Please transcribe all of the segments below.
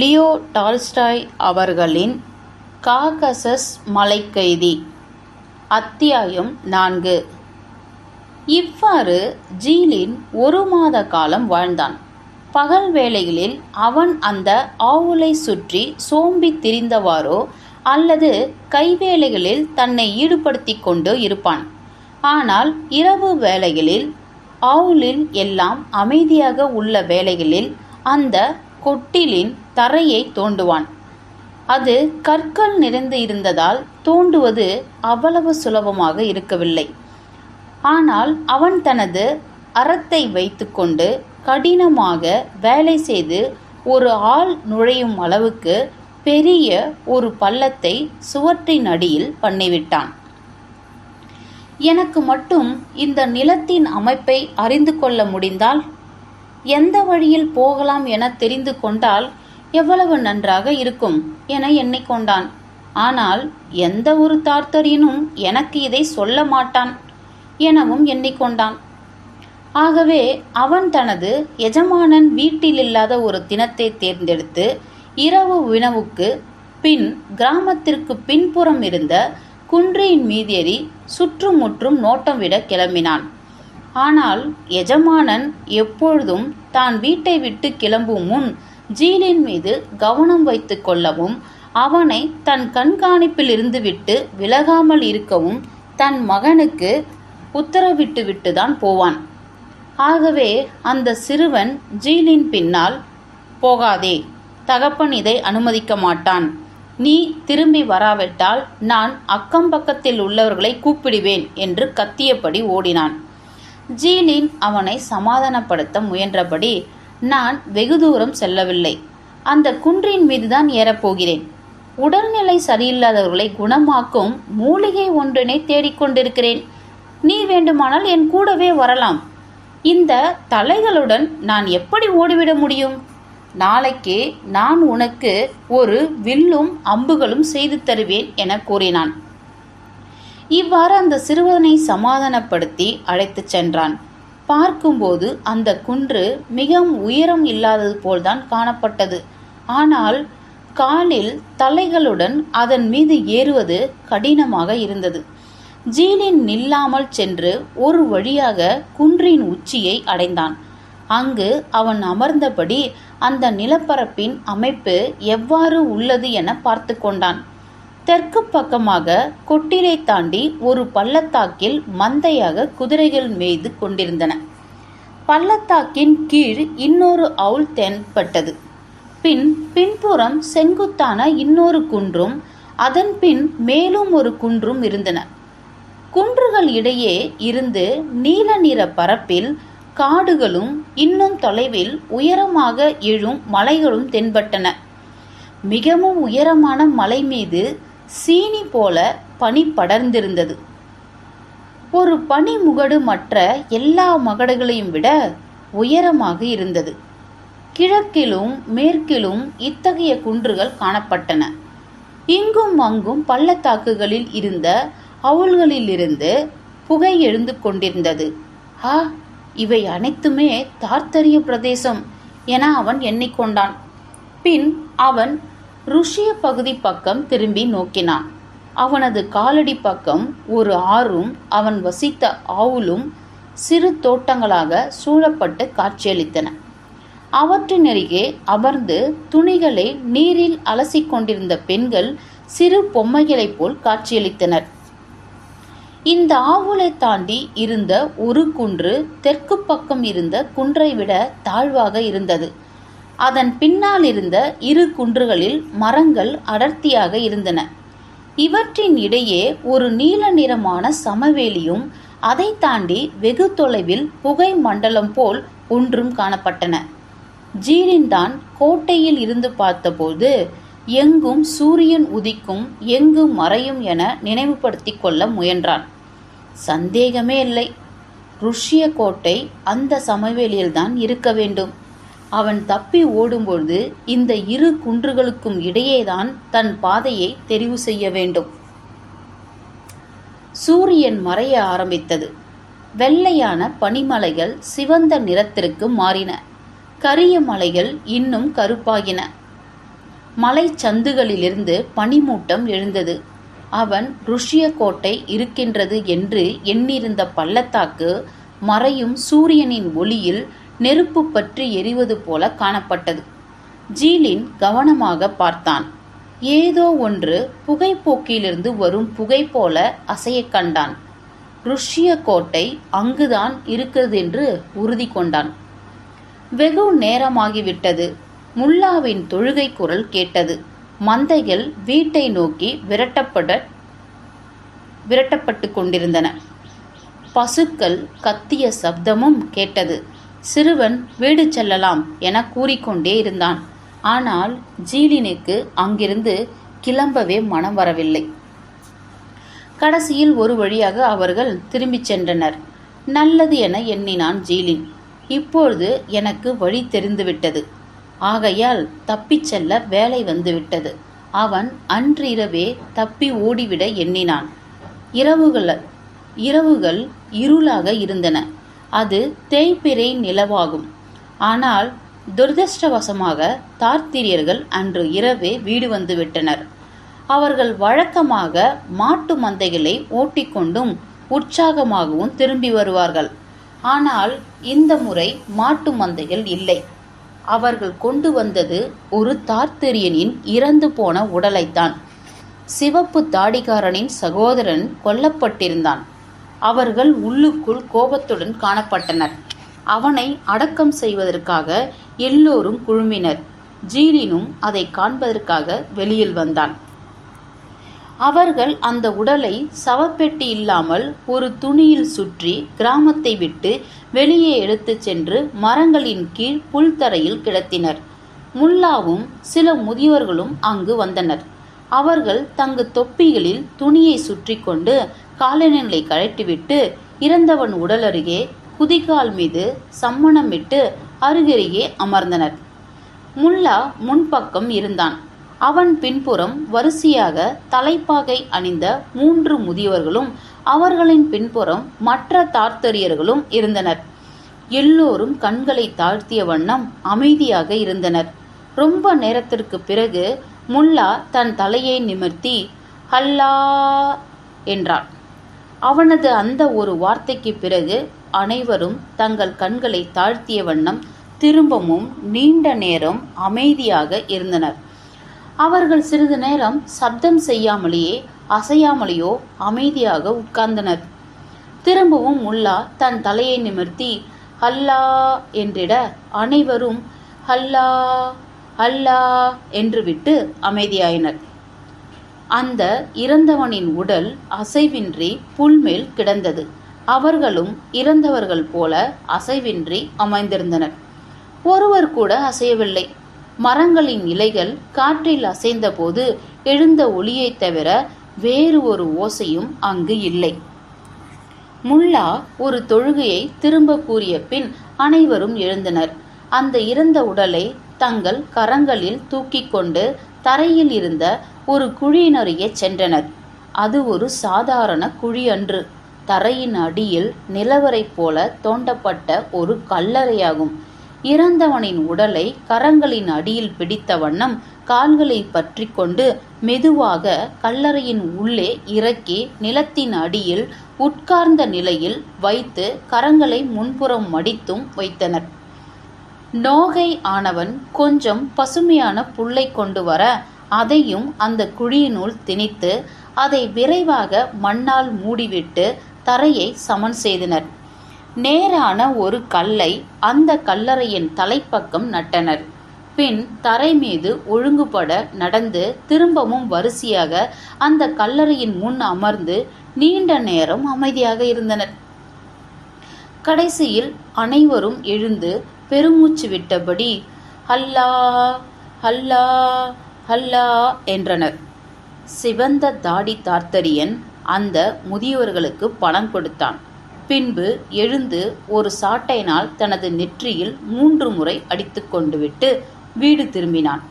Leo Tolstoy அவர்களின் Caucasus மலைக்கைதி அத்தியாயம் நான்கு. இவ்வாறு ஜீலின் ஒரு மாத காலம் வாழ்ந்தான். பகல் வேளைகளில் அவன் அந்த ஆவுலை சுற்றி சோம்பித் திரிந்தவாறோ அல்லது கைவேலைகளில் தன்னை ஈடுபடுத்திக் கொண்டு இருப்பான். ஆனால் இரவு வேளைகளில் ஆவுலில் எல்லாம் அமைதியாக உள்ள வேளைகளில் அந்த கொட்டிலின் தரையை தோண்டுவான். அது கற்கள் நிறைந்து இருந்ததால் தோண்டுவது அவ்வளவு சுலபமாக இருக்கவில்லை. ஆனால் அவன் தனது அறத்தை வைத்துக்கொண்டு கடினமாக வேலை செய்து ஒரு ஆள் நுழையும் அளவுக்கு பெரிய ஒரு பள்ளத்தை சுவற்றின் அடியில் பண்ணிவிட்டான். எனக்கு மட்டும் இந்த நிலத்தின் அமைப்பை அறிந்து கொள்ள முடிந்தால் எந்த வழியில் போகலாம் என தெரிந்து கொண்டால் எவ்வளவு நன்றாக இருக்கும் என எண்ணிக்கொண்டான் ஆனால் எந்த ஒரு தார்த்தரியனும் எனக்கு இதை சொல்ல மாட்டான் எனவும் எண்ணிக்கொண்டான் ஆகவே அவன் தனது எஜமானன் வீட்டில் இல்லாத ஒரு தினத்தை தேர்ந்தெடுத்து இரவு உணவுக்கு பின் கிராமத்திற்கு பின்புறம் இருந்த குன்றியின் மீதேறி சுற்றுமுற்றும் நோட்டம் விட கிளம்பினான். ஆனால் எஜமானன் எப்பொழுதும் தான் வீட்டை விட்டு கிளம்பும் முன் ஜீலின் மீது கவனம் வைத்து கொள்ளவும் அவனை தன் கண்காணிப்பில் இருந்துவிட்டு விலகாமல் இருக்கவும் தன் மகனுக்கு உத்தரவிட்டு விட்டுதான் போவான். ஆகவே அந்த சிறுவன் ஜீலின் பின்னால் போகாதே தகப்பன் இதை அனுமதிக்க மாட்டான். நீ திரும்பி வராவிட்டால் நான் அக்கம் பக்கத்தில் உள்ளவர்களை கூப்பிடுவேன் என்று கத்தியபடி ஓடினான். ஜீனின் அவனை சமாதானப்படுத்த முயன்றபடி நான் வெகு தூரம் செல்லவில்லை. அந்த குன்றின் மீதுதான் ஏறப்போகிறேன் உடல்நிலை சரியில்லாதவர்களை குணமாக்கும் மூலிகை ஒன்றினை தேடிக்கொண்டிருக்கிறேன் நீ வேண்டுமானால் என் கூடவே வரலாம். இந்த தலைகளுடன் நான் எப்படி ஓடிவிட முடியும்? நாளைக்கு நான் உனக்கு ஒரு வில்லும் அம்புகளும் செய்து தருவேன் என கூறினான். இவ்வாறு அந்த சிறுவனை சமாதானப்படுத்தி அழைத்துச் சென்றான். பார்க்கும்போது அந்த குன்று மிகவும் உயரம் இல்லாதது போல்தான் காணப்பட்டது. ஆனால் காலில் தலைகளுடன் அதன் மீது ஏறுவது கடினமாக இருந்தது. ஜீலின் நில்லாமல் சென்று ஒரு வழியாக குன்றின் உச்சியை அடைந்தான். அங்கு அவன் அமர்ந்தபடி அந்த நிலப்பரப்பின் அமைப்பு எவ்வாறு உள்ளது என பார்த்து கொண்டான். தெற்கு பக்கமாக கொட்டிலை தாண்டி ஒரு பள்ளத்தாக்கில் மந்தையாக குதிரைகள் மேய்து கொண்டிருந்தன. பள்ளத்தாக்கின் கீழ் இன்னொரு அவுள் தென்பட்டது. பின் பின்புறம் செங்குத்தான இன்னொரு குன்றும் அதன் பின் மேலும் ஒரு குன்றும் இருந்தன. குன்றுகள் இடையே இருந்து நீல நிற பரப்பில் காடுகளும் இன்னும் தொலைவில் உயரமாக எழும் மலைகளும் தென்பட்டன. மிகவும் உயரமான மலை மீது சீனி போல பனி படர்ந்திருந்தது. ஒரு பனி முகடு மற்ற எல்லா மகடுகளையும் விட உயரமாக இருந்தது. கிழக்கிலும் மேற்கிலும் இத்தகைய குன்றுகள் காணப்பட்டன. இங்கும் அங்கும் பள்ளத்தாக்குகளில் இருந்த அவுள்களிலிருந்து புகை எழுந்து கொண்டிருந்தது. ஆ இவை அனைத்துமே தார்த்தரிய பிரதேசம் என அவன் எண்ணிக்கொண்டான். பின் அவன் ருஷிய பகுதி பக்கம் திரும்பி நோக்கினான். அவனது காலடி பக்கம் ஒரு ஆறும் அவன் வசித்த ஆவுலும் சிறு தோட்டங்களாக சூழப்பட்டு காட்சியளித்தன. அவற்றின் அருகே அமர்ந்து துணிகளை நீரில் அலசிக் கொண்டிருந்த பெண்கள் சிறு பொம்மைகளைப் போல் காட்சியளித்தனர். இந்த ஆவுலை தாண்டி இருந்த ஒரு குன்று தெற்கு பக்கம் இருந்த குன்றை விட தாழ்வாக இருந்தது. அதன் பின்னால் இருந்த இரு குன்றுகளில் மரங்கள் அடர்த்தியாக இருந்தன. இவற்றின் இடையே ஒரு நீல நிறமான சமவெளியும் அதை தாண்டி வெகு தொலைவில் புகை மண்டலம் போல் ஒன்றும் காணப்பட்டன. ஜீரின்தான் கோட்டையில் இருந்து பார்த்தபோது எங்கும் சூரியன் உதிக்கும் எங்கும் மறையும் என நினைவுபடுத்திக் கொள்ள முயன்றான். சந்தேகமே இல்லை. ருஷ்ய கோட்டை அந்த சமவெளியில்தான் இருக்க வேண்டும். அவன் தப்பி ஓடும்பொழுது இந்த இரு குன்றுகளுக்கும் இடையேதான் தன் பாதையை தெரிவு செய்ய வேண்டும். சூரியன் மறைய ஆரம்பித்தது. வெள்ளையான பனிமலைகள் சிவந்த நிறத்திற்கு மாறின. கரிய மலைகள் இன்னும் கருப்பாகின. மலைச்சந்துகளிலிருந்து பனிமூட்டம் எழுந்தது. அவன் ருஷிய கோட்டை இருக்கின்றது என்று எண்ணிருந்த பள்ளத்தாக்கு மறையும் சூரியனின் ஒளியில் நெருப்பு பற்றி எரிவது போல காணப்பட்டது. ஜீலின் கவனமாக பார்த்தான். ஏதோ ஒன்று புகைப்போக்கிலிருந்து வரும் புகை போல அசையக் கண்டான். ருஷ்ய கோட்டை அங்குதான் இருக்கிறது என்று உறுதி கொண்டான். வெகு நேரமாகிவிட்டது. முல்லாவின் தொழுகை குரல் கேட்டது. மந்தைகள் வீட்டை நோக்கி விரட்டப்பட விரட்டப்பட்டு கொண்டிருந்தன. பசுக்கள் கத்திய சப்தமும் கேட்டது. சிறுவன் வீடு செல்லலாம் என கூறிக்கொண்டே இருந்தான். ஆனால் ஜீலினுக்கு அங்கிருந்து கிளம்பவே மனம் வரவில்லை. கடைசியில் ஒரு வழியாக அவர்கள் திரும்பிச் சென்றனர். நல்லது என எண்ணினான் ஜீலின். இப்பொழுது எனக்கு வழி தெரிந்துவிட்டது. ஆகையால் தப்பிச் செல்ல வேலை வந்துவிட்டது. அவன் அன்றிரவே தப்பி ஓடிவிட எண்ணினான். இரவுகள் இரவுகள் இருளாக இருந்தன. அது தேய்பிறை நிலவாகும். ஆனால் துரதிருஷ்டவசமாக தார்த்திரியர்கள் அன்று இரவே வீடு வந்து விட்டனர் அவர்கள் வழக்கமாக மாட்டு மந்தைகளை ஓட்டிக்கொண்டும் உற்சாகமாகவும் திரும்பி வருவார்கள். ஆனால் இந்த முறை மாட்டு மந்தைகள் இல்லை. அவர்கள் கொண்டு வந்தது ஒரு தார்த்திரியனின் இறந்து போன உடலைத்தான். சிவப்பு தாடிகாரனின் சகோதரன் கொல்லப்பட்டிருந்தான். அவர்கள் உள்ளுக்குள் கோபத்துடன் காணப்பட்டனர். அவனை அடக்கம் செய்வதற்காக எல்லோரும் குழுமினர். ஜீலினும் அதை காண்பதற்காக வெளியில் வந்தான். அவர்கள் அந்த உடலை சவப்பெட்டி இல்லாமல் ஒரு துணியில் சுற்றி கிராமத்தை விட்டு வெளியே எடுத்துச் சென்று மரங்களின் கீழ் புல்தரையில் கிடத்தினர். முல்லாவும் சில முதியவர்களும் அங்கு வந்தனர். அவர்கள் தங்கு தொப்பிகளில் துணியை சுற்றி கொண்டு காலநிலை கழட்டிவிட்டு இறந்தவன் உடல் அருகே குதிகால் மீது சம்மணமிட்டு அருகருகே அமர்ந்தனர். முல்லா முன்பக்கம் இருந்தான். அவன் பின்புறம் வரிசையாக தலைப்பாகை அணிந்த மூன்று முதியவர்களும் அவர்களின் பின்புறம் மற்ற தார்த்தரியர்களும் இருந்தனர். எல்லோரும் கண்களை தாழ்த்திய வண்ணம் அமைதியாக இருந்தனர். ரொம்ப நேரத்திற்கு பிறகு முல்லா தன் தலையை நிமிர்த்தி ஹல்லா என்றான் அவனது அந்த ஒரு வார்த்தைக்கு பிறகு அனைவரும் தங்கள் கண்களை தாழ்த்திய வண்ணம் திரும்பவும் நீண்ட நேரம் அமைதியாக இருந்தனர். அவர்கள் சிறிது நேரம் சப்தம் செய்யாமலேயே அசையாமலேயோ அமைதியாக உட்கார்ந்தனர். திரும்பவும் முல்லா தன் தலையை நிமிர்த்தி ஹல்லா என்றிட அனைவரும் ஹல்லா அல்லா என்று விட்டு அமைதியாயினர். அந்த இறந்தவனின் உடல் அசைவின்றி புல்மேல் கிடந்தது. அவர்களும் இறந்தவர்கள் போல அசைவின்றி அமைந்திருந்தனர். ஒருவர் கூட அசையவில்லை. மரங்களின் இலைகள் காற்றில் அசைந்தபோது எழுந்த ஒளியைத் தவிர வேறு ஒரு ஓசையும் அங்கு இல்லை. முல்லா ஒரு தொழுகையை திரும்ப கூறிய பின் அனைவரும் எழுந்தனர். அந்த இறந்த உடலை தங்கள் கரங்களில் தூக்கிக் கொண்டு தரையில் இருந்த ஒரு குழியினருகே சென்றனர். அது ஒரு சாதாரண குழி அன்று தரையின் அடியில் நிலவரை போல தோண்டப்பட்ட ஒரு கல்லறையாகும். இறந்தவனின் உடலை கரங்களின் அடியில் பிடித்த வண்ணம் கால்களை பற்றி கொண்டு மெதுவாக கல்லறையின் உள்ளே இறக்கி நிலத்தின் அடியில் உட்கார்ந்த நிலையில் வைத்து கரங்களை முன்புறம் மடித்தும் வைத்தனர். நோகை ஆனவன் கொஞ்சம் பசுமையான புல்லை கொண்டு வர அதையும் அந்த குழியினுள் திணித்து அதை விரைவாக மண்ணால் மூடிவிட்டு தரையை சமன் செய்தனர். நேரான ஒரு கல்லை அந்த கல்லறையின் தலைப்பக்கம் நட்டனர். பின் தரை மீது ஒழுங்குபட நடந்து திரும்பவும் வரிசையாக அந்த கல்லறையின் முன் அமர்ந்து நீண்ட நேரம் அமைதியாக இருந்தனர். கடைசியில் அனைவரும் எழுந்து பெருமூச்சு விட்டபடி ஹல்லா ஹல்லா ஹல்லா என்றனர். சிவந்த தாடி தார்த்தரியன் அந்த முதியவர்களுக்கு பணம் கொடுத்தான். பின்பு எழுந்து ஒரு சாட்டையினால் தனது நெற்றியில் மூன்று முறை அடித்துக்கொண்டு விட்டு வீடு திரும்பினான்.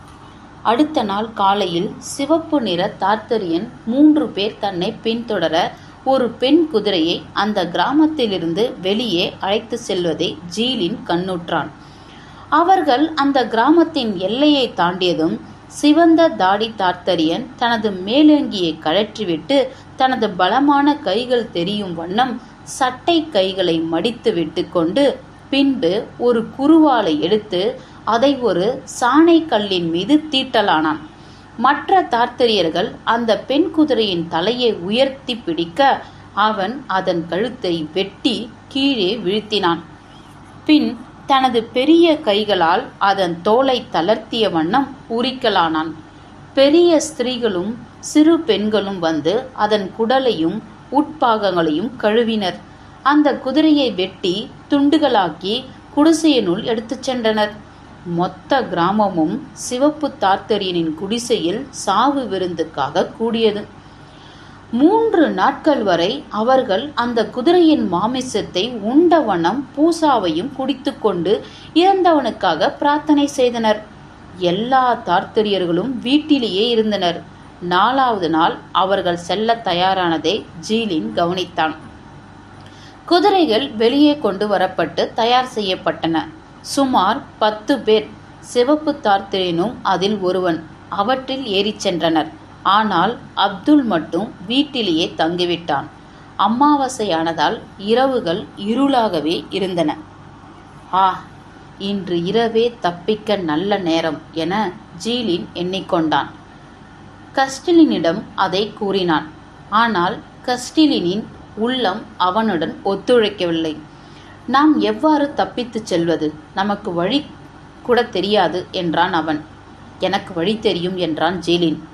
அடுத்த நாள் காலையில் சிவப்பு நிற தார்த்தரியன் மூன்று பேர் தன்னை பின்தொடர ஒரு பெண் குதிரையை அந்த கிராமத்திலிருந்து வெளியே அழைத்து செல்வதை ஜீலின் கண்ணுற்றான். அவர்கள் அந்த கிராமத்தின் எல்லையை தாண்டியதும் சிவந்த தாடி தார்த்தரியன் தனது மேலங்கியை கழற்றிவிட்டு தனது பலமான கைகள் தெரியும் வண்ணம் சட்டை கைகளை மடித்து விட்டு கொண்டு பின்பு ஒரு குருவாலை எடுத்து அதை ஒரு சாணை கல்லின் மீது தீட்டலானான். மற்ற தார்த்தரியர்கள் அந்த பெண் குதிரையின் தலையை உயர்த்தி பிடிக்க அவன் அதன் கழுத்தை வெட்டி கீழே வீழ்த்தினான். பின் தனது பெரிய கைகளால் அதன் தோலை தளர்த்திய வண்ணம் உரிக்கலானான். பெரிய ஸ்திரீகளும் சிறு பெண்களும் வந்து அதன் குடலையும் உட்பாகங்களையும் கழுவினர். அந்த குதிரையை வெட்டி துண்டுகளாக்கி குடிசையினுள் எடுத்துச் சென்றனர். மொத்த கிராமமும் சிவப்பு தார்த்தரியனின் குடிசையில் சாவு விருந்துக்காக கூடியது. மூன்று நாட்கள் வரை அவர்கள் அந்த குதிரையின் மாமிசத்தை உண்டவனம் பூசாவையும் குடித்துக்கொண்டு இறந்தவனுக்காக பிரார்த்தனை செய்தனர். எல்லா தார்த்தரியர்களும் வீட்டிலேயே இருந்தனர். நாலாவது நாள் அவர்கள் செல்ல தயாரானதை ஜீலின் கவனித்தான். குதிரைகள் வெளியே கொண்டு வரப்பட்டு தயார் செய்யப்பட்டன. சுமார் பத்து பேர் சிவப்பு தார்த்திரேனும் அதில் ஒருவன். அவற்றில் ஏறிச் சென்றனர். ஆனால் அப்துல் மட்டும் வீட்டிலேயே தங்கிவிட்டான். அமாவாசையானதால் இரவுகள் இருளாகவே இருந்தன. ஆ இன்று இரவே தப்பிக்க நல்ல நேரம் என ஜீலின் எண்ணிக்கொண்டான். கஸ்டிலினிடம் அதை கூறினான். ஆனால் கஸ்டிலினின் உள்ளம் அவனுடன் ஒத்துழைக்கவில்லை. நாம் எவ்வாறு தப்பித்துச் செல்வது? நமக்கு வழி கூட தெரியாது என்றான் அவன். எனக்கு வழி தெரியும் என்றான் ஜீலின்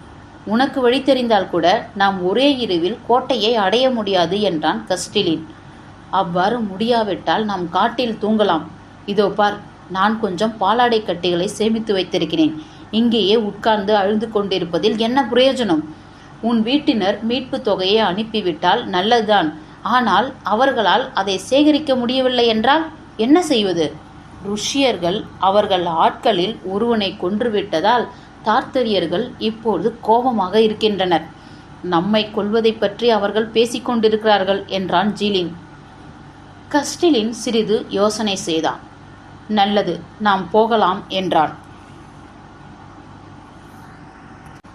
உனக்கு வழி தெரிந்தால் கூட நாம் ஒரே இரவில் கோட்டையை அடைய முடியாது என்றான் கஸ்டிலின். அவ்வாறு முடியாவிட்டால் நாம் காட்டில் தூங்கலாம். இதோ பார் நான் கொஞ்சம் பாலாடை கட்டிகளை சேமித்து வைத்திருக்கிறேன். இங்கேயே உட்கார்ந்து அழுது கொண்டிருப்பதில் என்ன பிரயோஜனம்? உன் வீட்டினர் மீட்பு தொகையை அனுப்பிவிட்டால் நல்லதுதான். ஆனால் அவர்களால் அதை சேகரிக்க முடியவில்லை என்றால் என்ன செய்வது? ருஷியர்கள் அவர்கள் ஆட்களில் ஒருவனை கொன்றுவிட்டதால் தார்த்தரியர்கள் இப்பொழுது கோபமாக இருக்கின்றனர். நம்மை கொள்வதை பற்றி அவர்கள் பேசிக்கொண்டிருக்கிறார்கள் என்றான் ஜீலின் கஸ்டிலின் சிறிது யோசனை செய்தான். நல்லது நாம் போகலாம் என்றான்.